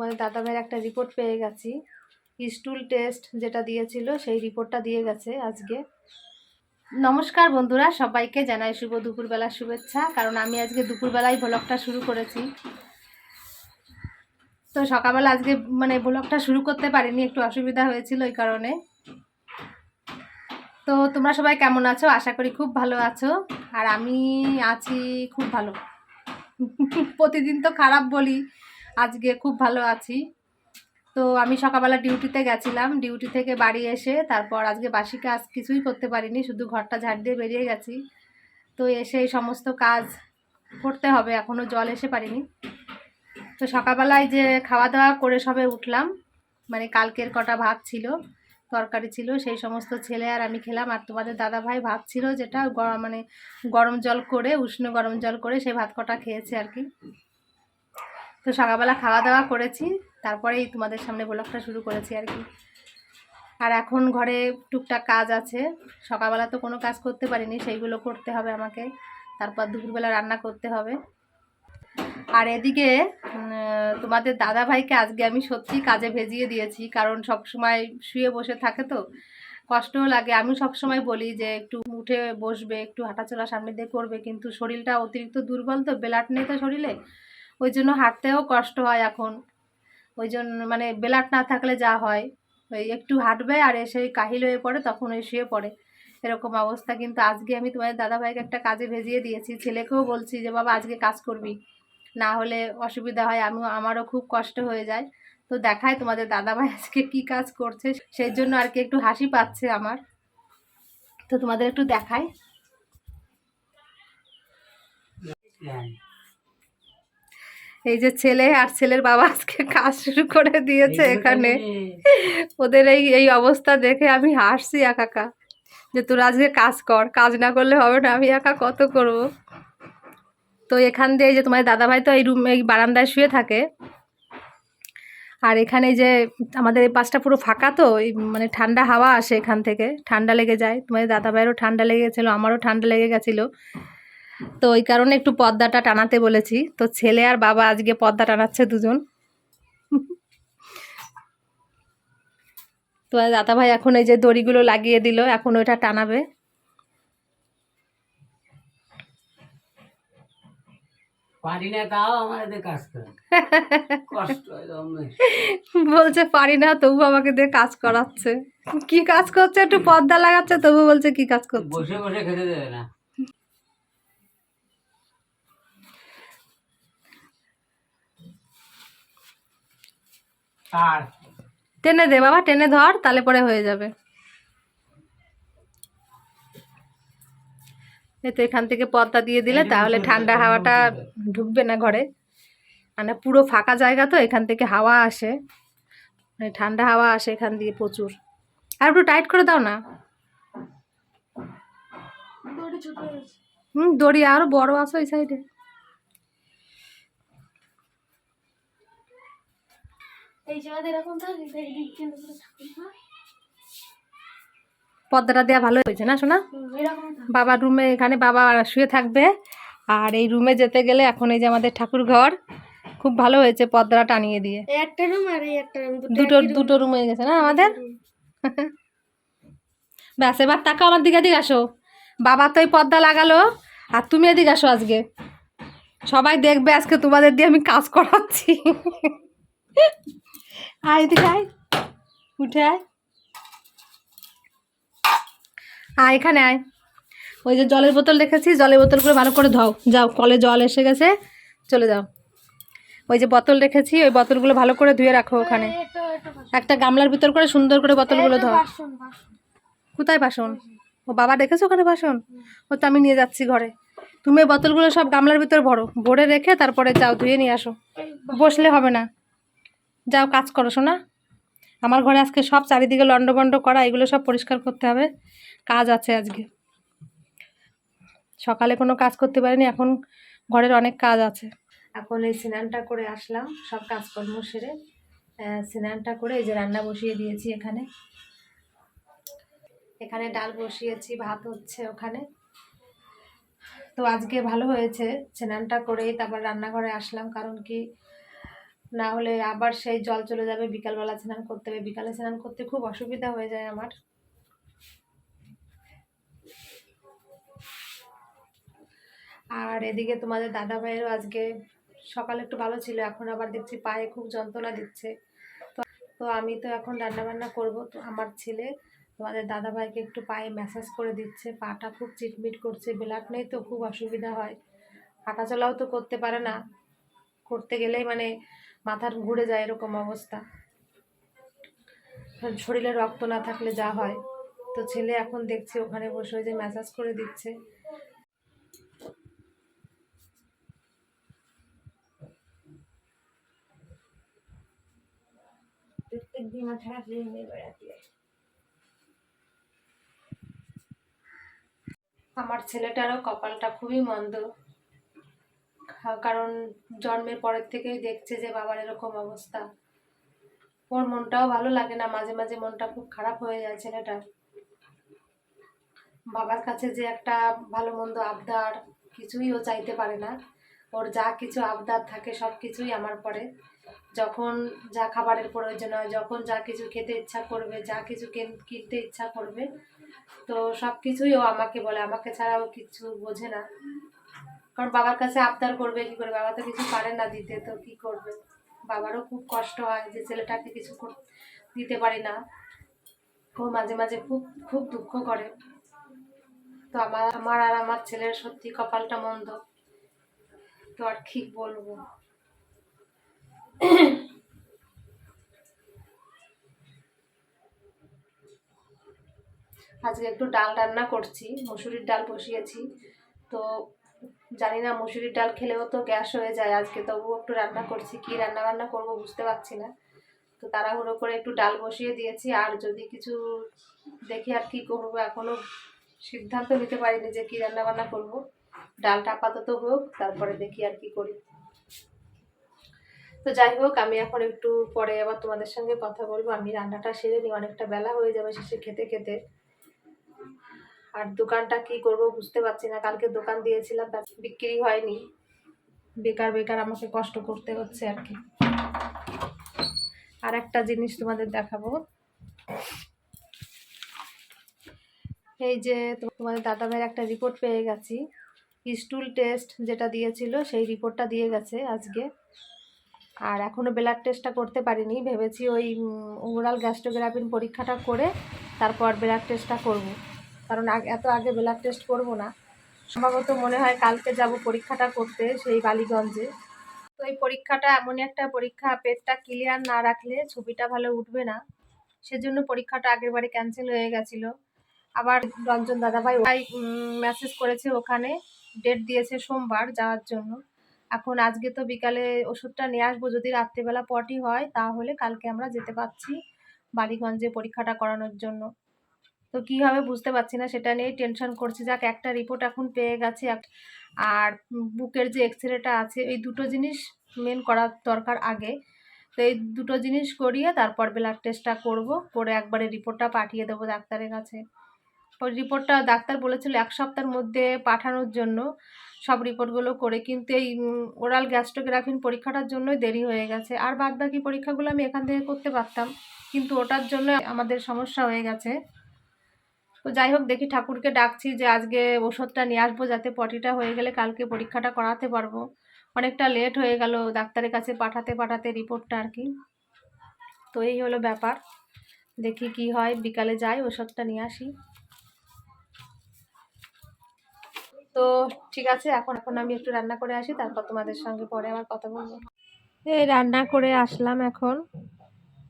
তোমাদের দাদাভাইয়ের একটা রিপোর্ট পেয়ে গেছি। স্টুল টেস্ট যেটা দিয়েছিল, সেই রিপোর্টটা দিয়ে গেছে আজকে। নমস্কার বন্ধুরা, সবাইকে জানাই শুভ দুপুরবেলার শুভেচ্ছা। কারণ আমি আজকে দুপুরবেলায় ব্লগটা শুরু করেছি। তো সকালবেলা আজকে মানে ব্লগটা শুরু করতে পারিনি, একটু অসুবিধা হয়েছিল ওই কারণে। তো তোমরা সবাই কেমন আছো? আশা করি খুব ভালো আছো। আর আমি আছি খুব ভালো। প্রতিদিন তো খারাপ বলি আজকে খুব ভালো আছি। তো আমি সকালবেলা ডিউটিতে গেছিলাম। ডিউটি থেকে বাড়ি এসে তারপর আজকে বাসি কাজ কিছুই করতে পারিনি, শুধু ঘরটা ঝাড় দিয়ে বেরিয়ে গেছি। তো এসে এই সমস্ত কাজ করতে হবে এখনও জল এসে পারিনি। তো সকালবেলায় যে খাওয়া দাওয়া করে সবে উঠলাম মানে কালকের কটা ভাত ছিল, তরকারি ছিল, সেই সমস্ত ছেলে আর আমি খেলাম। আর তোমাদের দাদা ভাই ভাত ছিল যেটা মানে গরম জল করে, উষ্ণ গরম জল করে সেই ভাত কটা খেয়েছে আর কি। তো সকালবেলা খাওয়া দাওয়া করেছি। তারপরেই তোমাদের সামনে ব্লগটা শুরু করেছি আর কি। আর এখন ঘরে টুকটাক কাজ আছে। সকালবেলা তো কোনো কাজ করতে পারিনি, সেইগুলো করতে হবে আমাকে। তারপর দুপুরবেলা রান্না করতে হবে। আর এদিকে তোমাদের দাদা ভাইকে আজকে আমি সত্যি কাজে ভেজিয়ে দিয়েছি, কারণ সব সময় শুয়ে বসে থাকে তো। কষ্টও লাগে। আমি সব সময় বলি যে একটু উঠে বসবে, একটু হাঁটাচলা সামনে দিয়ে করবে, কিন্তু শরীরটা অতিরিক্ত দুর্বল তো বেলাট নেই তো শরীরে। ওই জন্য হাঁটতেও কষ্ট হয় এখন। ওই জন্য মানে বেলাট না থাকলে যা হয়। ওই একটু হাঁটবে আর এসে কাহিল হয়ে পড়ে, তখন ওই শুয়ে পড়ে। এরকম অবস্থা। কিন্তু আজকে আমি তোমাদের দাদাভাইকে একটা কাজে ভেজিয়ে দিয়েছি। ছেলেকেও বলছি যে, বাবা, আজকে কাজ করবি। না হলে অসুবিধা হয়। আমিও, আমারও খুব কষ্ট হয়ে যায়। তো দেখায় তোমাদের দাদাভাই আজকে কি কাজ করছে। সেই জন্য আর কি একটু হাসি পাচ্ছে আমার। তো তোমাদের একটু দেখাই। এই যে ছেলে আর ছেলের বাবা আজকে কাজ শুরু করে দিয়েছে এখানে। ওদের এই এই অবস্থা দেখে আমি হাসছি একাকা। যে তোরা আজকে কাজ কর কাজ না করলে হবে না আমি একা কত করব? তো এখান দিয়ে যে তোমার দাদাভাই তো এই রুম এই বারান্দায় শুয়ে থাকে। আর এখানে যে আমাদের এই পাশটা পুরো ফাঁকা তো এই মানে ঠান্ডা হাওয়া আসে এখান থেকে ঠান্ডা লেগে যায়। তোমাদের দাদাভাইয়েরও ঠান্ডা লেগে গেছিল আমারও ঠান্ডা লেগে গেছিল। তো ওই কারণে একটু পর্দাটা টানাতে বলেছি। তো ছেলে আর বাবা আজকে পর্দা টানাচ্ছে দুজন। তো দাদা ভাই এখন এই যে দড়িগুলো লাগিয়ে দিল এখন ওইটা টানাবে। পারি না তাও আমার কাজ করে। কষ্ট বলছে পারি না তবু আমাকে দিয়ে কাজ করাচ্ছে। কি কাজ করছে? একটু পর্দা লাগাচ্ছে তবু বলছে কি কাজ করছে? বসে বসে খেতে দেবে না। আর টেনে দে বাবা টেনে ধর তাহলে পরে হয়ে যাবে। এই তো এখান থেকে পর্দা দিয়ে দিলে তাহলে ঠান্ডা হাওয়াটা ঢুকবে না ঘরে। মানে পুরো ফাঁকা জায়গা তো এখান থেকে হাওয়া আসে। মানে ঠান্ডা হাওয়া আসে এখান দিয়ে প্রচুর। আর একটু টাইট করে দাও না। হুম দড়ি আরও বড় আছে ওই সাইডে পর্দাটা দেওয়া ভালো হয়েছে না শোনা বাবার রুমে এখানে বাবা শুয়ে থাকবে। আর এই রুমে যেতে গেলে এখন এই যে আমাদের ঠাকুর ঘর খুব ভালো হয়েছে পর্দাটা টানিয়ে দিয়ে। একটা রুম আর একটা রুম দুটো দুটো রুম। হয়ে গেছে না আমাদের? ব্যাস এবার তাকাও আমার দিকে এদিকে আসো। বাবা তো এই পর্দা লাগালো আর তুমি এদিকে আসো আজকে। সবাই দেখবে আজকে তোমাদের দিয়ে আমি কাজ করাচ্ছি। আয় এদিকে আয়। উঠে আয়। আয় এখানে আয়। ওই যে জলের বোতল রেখেছি জলের বোতলগুলো ভালো করে ধোও। যাও কলে জল এসে গেছে চলে যাও। ওই যে বোতল রেখেছি ওই বোতলগুলো ভালো করে ধুয়ে রাখো ওখানে। একটা গামলার ভিতর করে সুন্দর করে বোতলগুলো ধোও। কোথায় বাসন? ও বাবা দেখেছ ওখানে বাসন? ও তো আমি নিয়ে যাচ্ছি ঘরে। তুমি বোতলগুলো সব গামলার ভিতর ভরো। ভরে রেখে তারপরে যাও ধুয়ে নিয়ে আসো। বসলে হবে না। যাও কাজ করো শোনা আমার ঘরে আজকে সব চারিদিকে লন্ডভন্ড করা, এগুলো সব পরিষ্কার করতে হবে। কাজ আছে আজকে। সকালে কোনো কাজ করতে পারিনি, এখন ঘরের অনেক কাজ আছে। এখন এই স্নানটা করে আসলাম, সব কাজকর্ম সেরে। স্নানটা করে এই যে রান্না বসিয়ে দিয়েছি এখানে। এখানে ডাল বসিয়েছি, ভাত হচ্ছে ওখানে। তো আজকে ভালো হয়েছে, স্নানটা করেই তারপর রান্নাঘরে আসলাম, কারণ কি না হলে আবার সেই জল চলে যাবে, বিকালবেলা স্নান করতে হবে। বিকালে স্নান করতে খুব অসুবিধা হয়ে যায় আমার। আর এদিকে তোমাদের দাদা ভাইয়েরও আজকে সকালে একটু ভালো ছিল, এখন আবার দেখছি পায়ে খুব যন্ত্রণা দিচ্ছে। তো তো আমি তো এখন রান্না বান্না করব, তো আমার ছেলে তোমাদের দাদা ভাইকে একটু পায়ে ম্যাসাজ করে দিচ্ছে। পাটা খুব চিটমিট করছে বেলাট নেই তো খুব অসুবিধা হয়। হাঁটাচলাও তো করতে পারে না। করতে গেলেই মানে মাথার ঘুরে যায় এরকম অবস্থা। শরীরে রক্ত না থাকলে যা হয়। তো ছেলে এখন দেখছি ওখানে বসে যে ম্যাসাজ করে দিচ্ছে। আমার ছেলেটারও কপালটা খুবই মন্দ। কারণ জন্মের পরের থেকেই দেখছে যে বাবার এরকম অবস্থা। ওর মনটাও ভালো লাগে না, মাঝে মাঝে মনটা খুব খারাপ হয়ে যায় ছেলেটার। বাবার কাছে যে একটা ভালো মন্দ আবদার, কিছুই ও চাইতে পারে না। ওর যা কিছু আবদার থাকে সব কিছুই আমার পরে। যখন যা খাবারের প্রয়োজন হয়, যখন যা কিছু খেতে ইচ্ছা করবে, যা কিছু কিনতে ইচ্ছা করবে, তো সব কিছুই ও আমাকে বলে। আমাকে ছাড়া ও কিছু বোঝে না। কারণ বাবার কাছে আবদার করবে, কি করে? বাবা তো কিছু পারে না দিতে, তো কি করবে? বাবারও খুব কষ্ট হয় যে ছেলেটাকে কিছু দিতে পারি না। ও মাঝে মাঝে খুব খুব দুঃখ করে। তো আমার আমার আর আমার ছেলের সত্যি কপালটা মন্দ। তো আর ঠিক বলব আজকে একটু ডাল রান্না করছি, মুসুরির ডাল বসিয়েছি। তো জানি না, মুসুরির ডাল খেলেও তো গ্যাস হয়ে যায়। আজকে তবুও একটু রান্না করছি। কি রান্না বান্না করব বুঝতে পারছি না। তো তাড়াহুড়ো করে একটু ডাল বসিয়ে দিয়েছি। আর যদি কিছু দেখি আর কি করব এখনও, সিদ্ধান্ত নিতে পারিনি যে কি রান্না বান্না করব। ডালটা আপাতত হোক, তারপরে দেখি আর কি করি। তো যাই হোক, আমি এখন একটু পরে আবার তোমাদের সঙ্গে কথা বলব। আমি রান্নাটা সেরে নিই, অনেকটা বেলা হয়ে যাবে শেষে খেতে খেতে। আর দোকানটা কি করব বুঝতে পারছি না। কালকে দোকান দিয়েছিলাম বিক্রি হয়নি। বেকার বেকার আমাকে কষ্ট করতে হচ্ছে আর কি। আর একটা জিনিস তোমাদের দেখাবো। এই যে তোমাদের দাদা ভাইয়ের একটা রিপোর্ট পেয়ে গেছি। স্টুল টেস্ট যেটা দিয়েছিল, সেই রিপোর্টটা দিয়ে গেছে আজকে। আর এখনও ব্লাড টেস্টটা করতে পারিনি, ভেবেছি ওই ওরাল গ্যাস্ট্রোগ্রাফিন পরীক্ষাটা করে তারপর ব্লাড টেস্টটা করব। কারণ এত আগে ব্লাড টেস্ট করব না। সম্ভবত মনে হয় কালকে যাব পরীক্ষাটা করতে সেই বালিগঞ্জে। তো এই পরীক্ষাটা এমনই একটা পরীক্ষা, পেটটা ক্লিয়ার না রাখলে ছবিটা ভালো উঠবে না। সেজন্য পরীক্ষাটা আগের বারে ক্যান্সেল হয়ে গেছিল। আবার রঞ্জন দাদাভাই ওই মেসেজ করেছে ওখানে ডেট দিয়েছে সোমবার যাওয়ার জন্য। এখন আজকে তো বিকালে ওষুধটা নিয়ে আসব, যদি রাত্রিবেলা পটি হয়, তাহলে কালকে আমরা যেতে পারছি বালিগঞ্জে পরীক্ষাটা করানোর জন্য। তো কী হবে বুঝতে পারছি না সেটা নিয়েই টেনশন করছি। যাক, একটা রিপোর্ট এখন পেয়ে গেছে। আর বুকের যে এক্স রেটা আছে, এই দুটো জিনিস মেন করার দরকার আগে। তো এই দুটো জিনিস করিয়ে তারপর ব্লাড টেস্টটা করব, করে একবারে রিপোর্টটা পাঠিয়ে দেবো ডাক্তারের কাছে। ওই রিপোর্টটা ডাক্তার বলেছিল এক সপ্তাহের মধ্যে পাঠানোর জন্য। সব রিপোর্টগুলো করে কিন্তু এই ওরাল গ্যাস্ট্রোগ্রাফিন পরীক্ষাটার জন্যই দেরি হয়ে গেছে। আর বাদ বাকি পরীক্ষাগুলো আমি এখান থেকে করতে পারতাম। কিন্তু ওটার জন্য আমাদের সমস্যা হয়ে গেছে। তো যাই হোক, দেখি ঠাকুরকে ডাকছি যে আজকে ওষুধটা নিয়ে আসব যাতে পটিটা হয়ে গেলে কালকে পরীক্ষাটা করাতে পারব। অনেকটা লেট হয়ে গেল, ডাক্তারের কাছে পাঠাতে পাঠাতে রিপোর্টটা আর কি। তো এই হলো ব্যাপার। দেখি কি হয়, বিকালে যাই ওষুধটা নিয়ে আসি। তো ঠিক আছে, এখন এখন আমি একটু রান্না করে আসি, তারপর তোমাদের সঙ্গে পরে আবার কথা বলব। এই রান্না করে আসলাম এখন।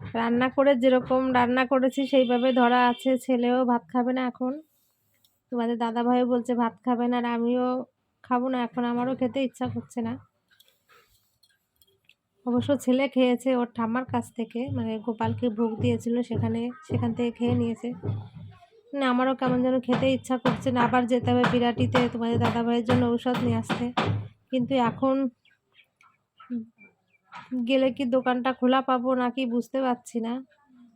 রান্না করে যেরকম রান্না করেছি সেইভাবে ধরা আছে, ছেলেও ভাত খাবে না এখন। তোমাদের দাদা ভাইও বলছে ভাত খাবে না আর আমিও খাব না, এখন আমারও খেতে ইচ্ছা করছে না। অবশ্য ছেলে খেয়েছে ওর ঠাম্মার কাছ থেকে মানে গোপালকে ভোগ দিয়েছিল, সেখানে, সেখান থেকে খেয়ে নিয়েছে। না, আমারও কেমন যেন খেতে ইচ্ছা করছে না, আবার যেতে হবে বিরাটিতে, তোমাদের দাদা ভাইয়ের জন্য ঔষধ নিয়ে আসতে। কিন্তু এখন গেলে কি দোকানটা খোলা পাবো নাকি বুঝতে পারছি না।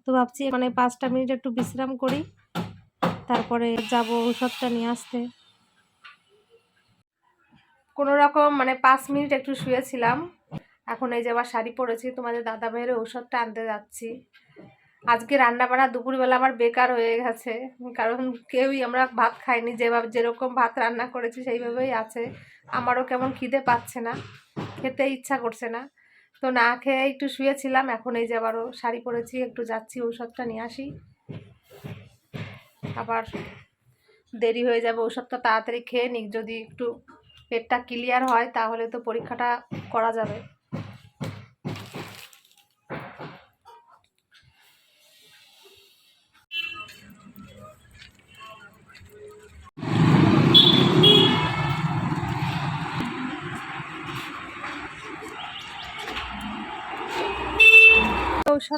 তো ভাবছি মানে পাঁচটা মিনিট একটু বিশ্রাম করি, তারপরে যাব ঔষধটা নিয়ে আসতে। কোনো রকম মানে পাঁচ মিনিট একটু শুয়েছিলাম, এখন এই যে আবার শাড়ি পরেছি, তোমাদের দাদা ভাইয়ের ঔষধটা আনতে যাচ্ছি। আজকে রান্না বান্না দুপুরবেলা আমার বেকার হয়ে গেছে, কারণ কেউই আমরা ভাত খাইনি, যেভাবে যেরকম ভাত রান্না করেছি সেইভাবেই আছে। আমারও কেমন খিদে পাচ্ছে না, খেতে ইচ্ছা করছে না। তো না খেয়ে একটু শুয়েছিলাম, এখন এই যে আবারও শাড়ি পরেছি, একটু যাচ্ছি ঔষধটা নিয়ে আসি। আবার দেরি হয়ে যাবে ওষুধটা তাড়াতাড়ি খেয়ে নিক, যদি একটু পেটটা ক্লিয়ার হয়, তাহলে তো পরীক্ষাটা করা যাবে।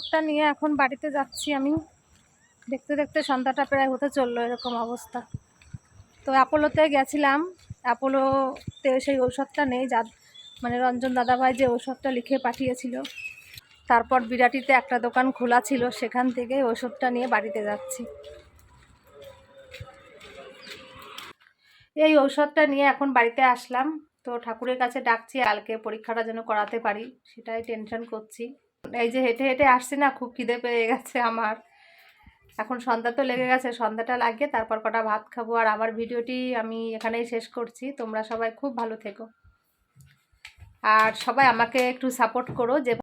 ঔষধটা নিয়ে এখন বাড়িতে যাচ্ছি আমি। দেখতে দেখতে সন্ধ্যাটা প্রায় হতে চলল এরকম অবস্থা। তো অ্যাপোলোতে গেছিলাম। অ্যাপোলোতে সেই ঔষধটা নেই। যার মানে রঞ্জন দাদাভাই যে ঔষধটা লিখে পাঠিয়েছিল, তারপর বিরাটিতে একটা দোকান খোলা ছিল, সেখান থেকে ওষুধটা নিয়ে বাড়িতে যাচ্ছি। এই ঔষধটা নিয়ে এখন বাড়িতে আসলাম। তো ঠাকুরের কাছে ডাকছি, কালকে পরীক্ষাটা যেন করাতে পারি, সেটাই টেনশন করছি। এই যে হেঁটে হেঁটে আসছি না, খুব খিদে পেয়ে গেছে আমার। এখন সন্ধ্যা তো লেগে গেছে, সন্ধ্যাটা লাগে তারপর কটা ভাত খাব। আর আমার ভিডিওটি আমি এখানেই শেষ করছি। তোমরা সবাই খুব ভালো থেকো। আর সবাই আমাকে একটু সাপোর্ট করো যে